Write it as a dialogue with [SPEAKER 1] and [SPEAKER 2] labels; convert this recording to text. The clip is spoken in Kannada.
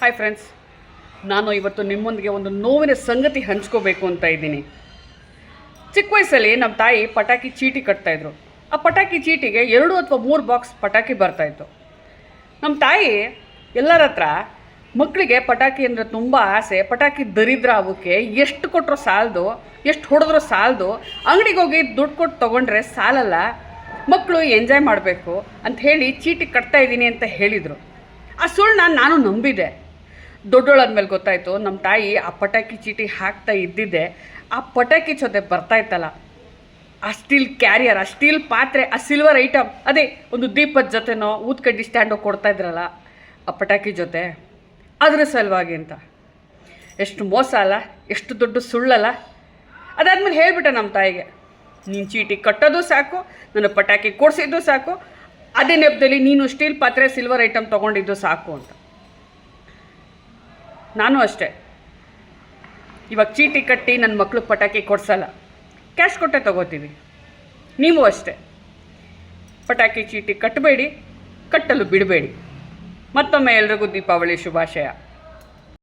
[SPEAKER 1] ಹಾಯ್ ಫ್ರೆಂಡ್ಸ್ ನಾನು ಇವತ್ತು ನಿಮ್ಮೊಂದಿಗೆ ಒಂದು ನೋವಿನ ಸಂಗತಿ ಹಂಚ್ಕೋಬೇಕು ಅಂತ ಇದ್ದೀನಿ. ಚಿಕ್ಕ ವಯಸ್ಸಲ್ಲಿ ನಮ್ಮ ತಾಯಿ ಪಟಾಕಿ ಚೀಟಿ ಕಟ್ತಾಯಿದ್ರು ಆ ಪಟಾಕಿ ಚೀಟಿಗೆ ಎರಡು ಅಥವಾ ಮೂರು ಬಾಕ್ಸ್ ಪಟಾಕಿ ಬರ್ತಾಯಿತ್ತು ನಮ್ಮ ತಾಯಿ ಎಲ್ಲರ ಹತ್ರ ಮಕ್ಕಳಿಗೆ ಪಟಾಕಿ ಅಂದರೆ ತುಂಬ ಆಸೆ, ಪಟಾಕಿ ದರಿದ್ರ ಅವಕ್ಕೆ ಎಷ್ಟು ಕೊಟ್ಟರು ಸಾಲದು, ಎಷ್ಟು ಹೊಡೆದ್ರೂ ಸಾಲದು, ಅಂಗಡಿಗೆ ಹೋಗಿ ದುಡ್ಡು ಕೊಟ್ಟು ತೊಗೊಂಡ್ರೆ ಸಾಲಲ್ಲ, ಮಕ್ಕಳು ಎಂಜಾಯ್ ಮಾಡಬೇಕು ಅಂತ ಹೇಳಿ ಚೀಟಿ ಕಟ್ತಾ ಇದ್ದೀನಿ ಅಂತ ಹೇಳಿದರು. ಆ ಸುಳ್ಳನ್ನ ನಾನು ನಂಬಿದೆ. ದೊಡ್ಡೋಳಾದ್ಮೇಲೆ ಗೊತ್ತಾಯಿತು ನಮ್ಮ ತಾಯಿ ಆ ಪಟಾಕಿ ಚೀಟಿ ಹಾಕ್ತಾ ಇದ್ದಿದ್ದೆ. ಆ ಪಟಾಕಿ ಜೊತೆ ಬರ್ತಾಯಿತ್ತಲ್ಲ ಆ ಸ್ಟೀಲ್ ಕ್ಯಾರಿಯರ್, ಆ ಸ್ಟೀಲ್ ಪಾತ್ರೆ, ಆ ಸಿಲ್ವರ್ ಐಟಮ್ ಅದೇ ಒಂದು ದೀಪದ ಜೊತೆನೋ ಊದ್ಕಡ್ಡಿ ಸ್ಟ್ಯಾಂಡೋ ಕೊಡ್ತಾ ಇದ್ರಲ್ಲ, ಆ ಪಟಾಕಿ ಜೊತೆ. ಅದರ ಸಲುವಾಗಿ ಅಂತ. ಎಷ್ಟು ಮೋಸ ಅಲ್ಲ, ಎಷ್ಟು ದೊಡ್ಡ ಸುಳ್ಳಲ್ಲ. ಅದಾದ್ಮೇಲೆ ಹೇಳಿಬಿಟ್ಟೆ ನಮ್ಮ ತಾಯಿಗೆ, ನೀನು ಚೀಟಿ ಕಟ್ಟೋದು ಸಾಕು, ನನ್ನ ಪಟಾಕಿ ಕೊಡಿಸಿದ್ದು ಸಾಕು, ಅದೇ ನೆಪದಲ್ಲಿ ನೀನು ಸ್ಟೀಲ್ ಪಾತ್ರೆ, ಸಿಲ್ವರ್ ಐಟಮ್ ತೊಗೊಂಡಿದ್ದು ಸಾಕು ಅಂತ. ನಾನು ಅಷ್ಟೇ. ಇವಾಗ ಚೀಟಿ ಕಟ್ಟಿ ನನ್ನ ಮಕ್ಳಿಗೆ ಪಟಾಕಿ ಕೊಡ್ಸಲ್ಲ. ಕ್ಯಾಶ್ ಕೊಟ್ಟೆ ತಗೋತೀವಿ ನೀವು ಅಷ್ಟೇ. ಪಟಾಕಿ ಚೀಟಿ ಕಟ್ಟಬೇಡಿ ಕಟ್ಟಲು ಬಿಡಬೇಡಿ. ಮತ್ತೊಮ್ಮೆ ಎಲ್ರಿಗೂ ದೀಪಾವಳಿ ಶುಭಾಶಯ.